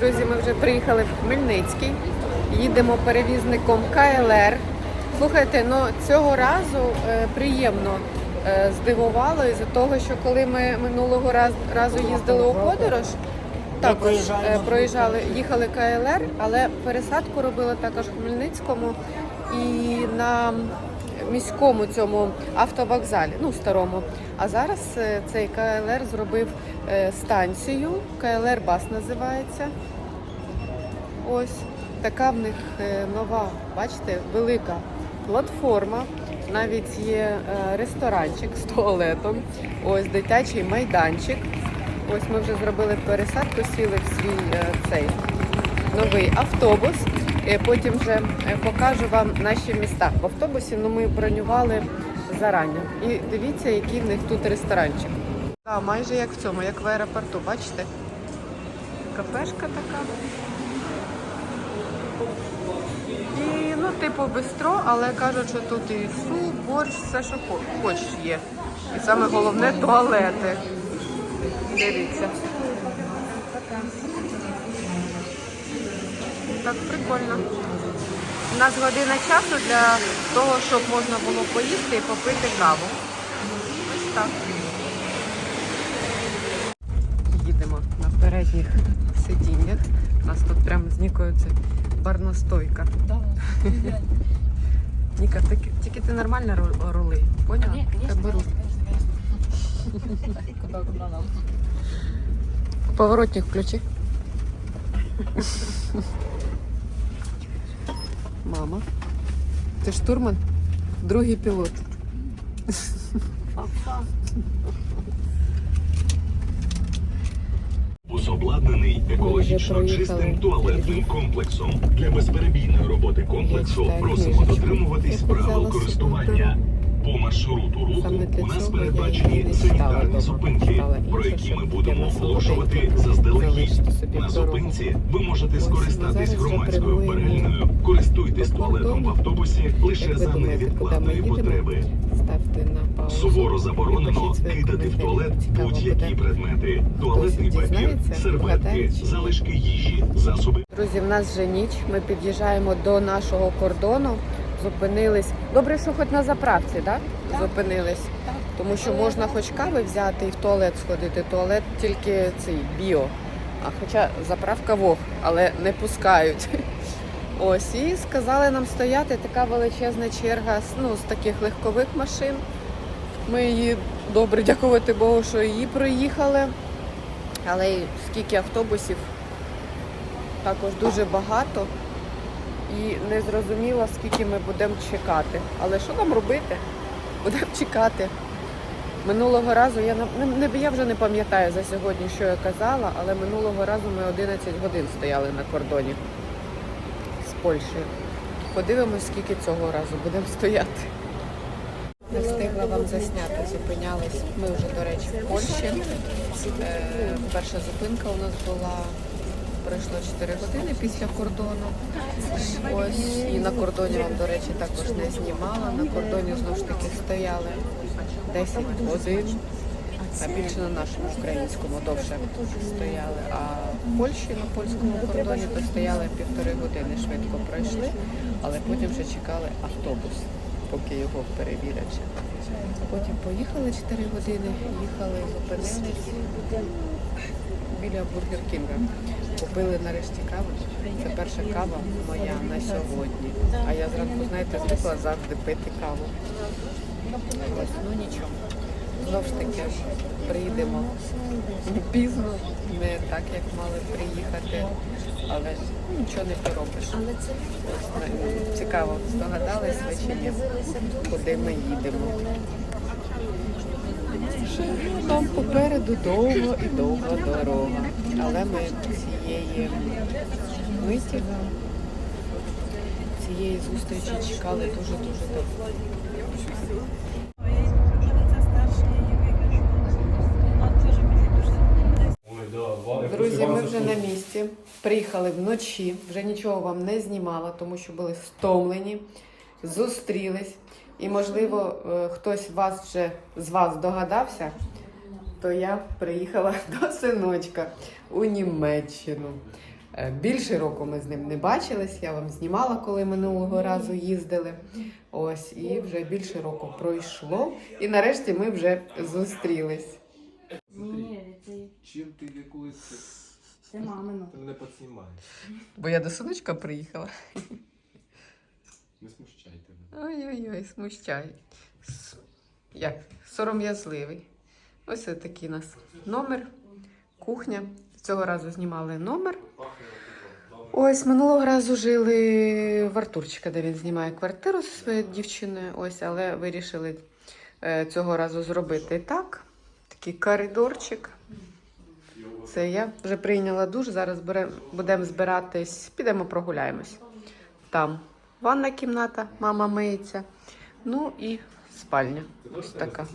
Друзі, ми вже приїхали в Хмельницький. Їдемо перевізником КЛР. Слухайте, ну цього разу е, приємно е, здивувало із-за того, що коли ми минулого раз, разу їздили у подорож, також е, проїжджали, їхали КЛР, але пересадку робили також в Хмельницькому і на міському цьому автовокзалі, ну старому. А зараз е, цей КЛР зробив е, станцію. КЛР Бас називається. Ось така в них е, нова, бачите, велика платформа. Навіть є ресторанчик з туалетом, ось дитячий майданчик. Ось ми вже зробили пересадку, сіли в свій цей новий автобус. Е, Потім вже е, покажу вам наші міста. В автобусі ну, ми бронювали зарані. І дивіться, який в них тут ресторанчик. Так, майже як в цьому, як в аеропорту, бачите? Кафешка така. І, ну, типу, бистро, але кажуть, що тут і суп, борщ, все, що хо- хочеш є. І саме головне туалети. Дивіться. Так, прикольно. У нас година часу для того, щоб можна було поїсти і попити каву. Ось так. Їдемо на передніх сидіннях. У нас тут прямо з Нікою це барностойка. Ніка, тільки, тільки ти нормально ру- рули, поняла? Беру. Куда, куда нам? Поворотник включи. Мама. Ти штурман? Другий пілот. Бус обладнаний екологічно чистим туалетним комплексом. Для безперебійної роботи комплексу просимо дотримуватись правил користування. По маршруту руху у нас передбачені санітарні зупинки, про які ми будемо оголошувати заздалегідь. На зупинці ви можете скористатись громадською перельною. Користуйтесь туалетом в автобусі лише за невідкладної потреби. Суворо заборонено кидати в туалет будь-які предмети. Туалетний папір, серветки, залишки їжі, засоби Друзі, в нас вже ніч. Ми під'їжджаємо до нашого кордону. Зупинились. Добре, що хоч на заправці, да? Зупинились. Тому що можна хоч кави взяти і в туалет сходити. Туалет тільки цей біо. А хоча заправка вог, але не пускають. Ось і сказали нам стояти така величезна черга ну, з таких легкових машин. Ми її добре дякувати Богу, що її проїхали. Але скільки автобусів також дуже багато і не зрозуміло, скільки ми будемо чекати. Але що нам робити? Будемо чекати. Минулого разу я не- я вже не пам'ятаю за сьогодні, що я казала, але минулого разу ми 11 годин стояли на кордоні з Польщею. Подивимось, скільки цього разу будемо стояти. Не встигла вам засняти, зупинялись. Ми вже, до речі, в Польщі. Е, перша зупинка у нас була пройшло 4 години після кордону. Ось і на кордоні вам, до речі, також не знімала. На кордоні знову ж таки стояли 10 годин. А більше на нашому українському довше стояли. А в Польщі на польському кордоні то стояли півтори години, швидко пройшли, але потім вже чекали автобус, поки його перевірять. потім поїхали 4 години, їхали, зупинились біля Бургер Кінга. Купили нарешті каву. Це перша кава моя на сьогодні. А я зранку, знаєте, звикла завжди пити каву. Ось, ну нічого. Знову ж таки, приїдемо пізно, не так, як мали приїхати, але нічого не поробиш. Цікаво, здогадались ви чи ні, куди ми їдемо. Там попереду довго і довга дорога. Але ми цієї миті, цієї зустрічі чекали дуже-дуже довго. Друзі, ми вже на місці. Приїхали вночі, вже нічого вам не знімала, тому що були стомлені, зустрілись. І, можливо, е, хтось вас вже з вас догадався, то я приїхала до синочка у Німеччину. Е, Більше року ми з ним не бачились. Я вам знімала, коли минулого разу їздили. Ось, і вже більше року пройшло. І нарешті ми вже зустрілись. Чим ти це- мамино. ти підснімаєш? Бо я до сонечка приїхала. Не смущай тебе. Ой-ой-ой, смущай. Як? Сором'язливий. Ось такий у нас номер, кухня. Цього разу знімали номер. Ось минулого разу жили в Артурчика, де він знімає квартиру зі своєю дівчиною. Ось, але вирішили е, цього разу зробити так. Такий коридорчик. Це я вже прийняла душ. Зараз будемо збиратись, підемо прогуляємось. Там ванна кімната, мама миється. Ну і спальня. Ось така.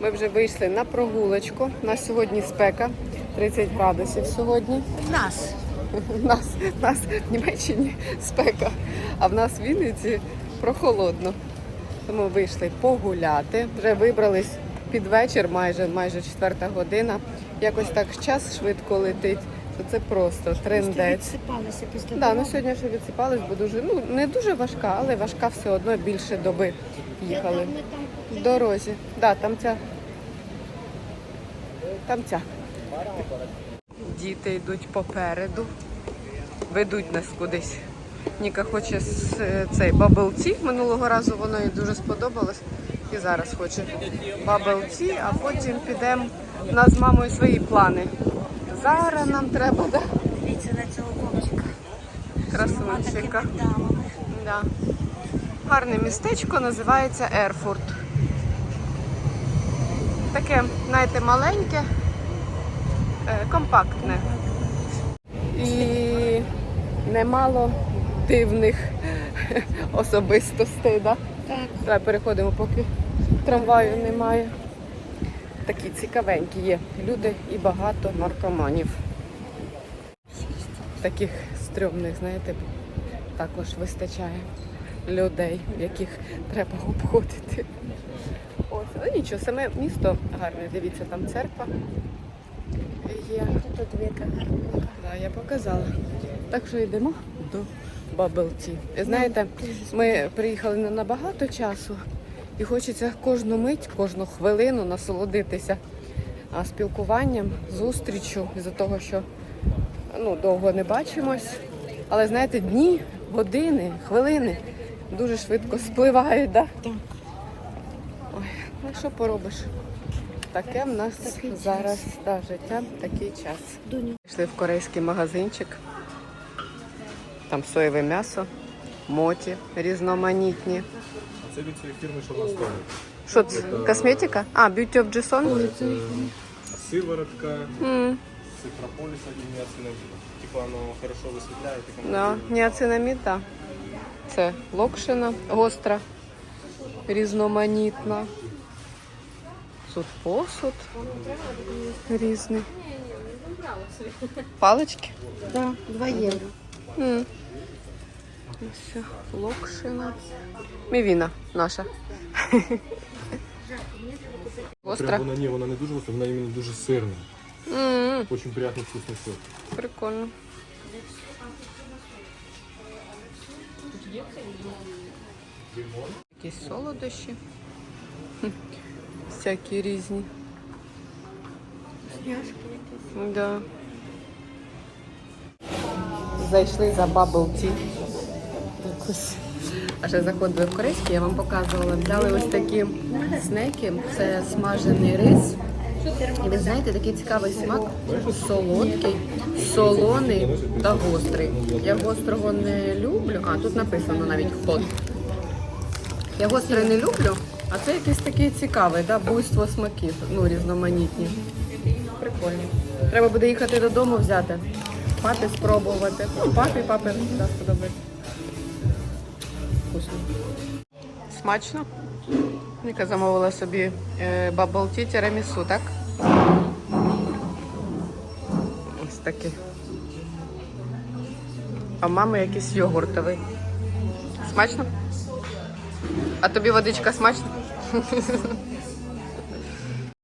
Ми вже вийшли на прогулочку. У нас сьогодні спека, 30 градусів сьогодні. Нас. У нас, у нас в Німеччині спека, а в нас в Вінниці прохолодно. Тому вийшли погуляти. Вже вибрались під вечір, майже майже четверта година. Якось так час швидко летить. Що Це просто трендець. Відсипалися після Да, ну сьогодні ще відсипались, бо дуже ну не дуже важка, але важка все одно більше доби їхали. В дорозі. Да, там ця. Там ця. Діти йдуть попереду, ведуть нас кудись. Ніка хоче цей бабл ті. Минулого разу воно їй дуже сподобалось. І зараз хоче бабл ті, а потім підемо. У нас з мамою свої плани. Зараз нам треба, да? Дивіться на цього хлопчика. красунчика. Да. Гарне містечко називається Ерфурт. Таке, знаєте, маленьке, е, компактне. І немало дивних особистостей. Да? Так. Давай переходимо, поки трамваю немає. Такі цікавенькі є люди і багато наркоманів. Таких стрьомних, знаєте, також вистачає людей, яких треба обходити. Ось, але нічого, саме місто гарне. Дивіться, там церква є. Тут віка. Да, я показала. Так що йдемо до Bubble Tea. І знаєте, ми приїхали не на багато часу і хочеться кожну мить, кожну хвилину насолодитися спілкуванням, зустрічю із-за того, що ну, довго не бачимось. Але знаєте, дні, години, хвилини дуже швидко спливають. Да? Так. Ой, ну що поробиш? Таке в нас Такий зараз да, життя, такий час. Дуню. Пішли в корейський магазинчик. Там соєве м'ясо, моті різноманітні. А це від цієї фірми, що в нас стоїть. Що це? Косметика? А, Beauty of Jason? Це сиворотка М, з прополіса і ніацинаміду. Типа воно хорошо висвітляє, таке Да, ніацинамід, так. Це локшина, гостра, різноманітна. Тут посуд різний. Палички? Так, 2 євро. М. Ось локшина. Мівіна наша. Остра. Вона ні, вона не дуже гостра, вона іменно дуже сирна. М, Очень приятно вкусный сыр. Прикольно. Якісь солодощі. Хм, Всякі різні. Да. Зайшли за Bubble Tea. Якось. А ще заходили в корейський, я вам показувала. Взяли ось такі снеки. Це смажений рис. І ви знаєте, такий цікавий смак, солодкий, солоний та гострий. Я гострого не люблю. А, тут написано навіть хот. Я гострий не люблю, а це якийсь такий цікавий, да? буйство смаків, ну, різноманітні. Прикольно. Треба буде їхати додому взяти. Папі спробувати. Ну, Папі, папі да, сподобається. Смачно. Ніка замовила собі бабл-ті tea тірамісу, так? Ось таке. А мами якийсь йогуртовий. Смачно? А тобі водичка смачна?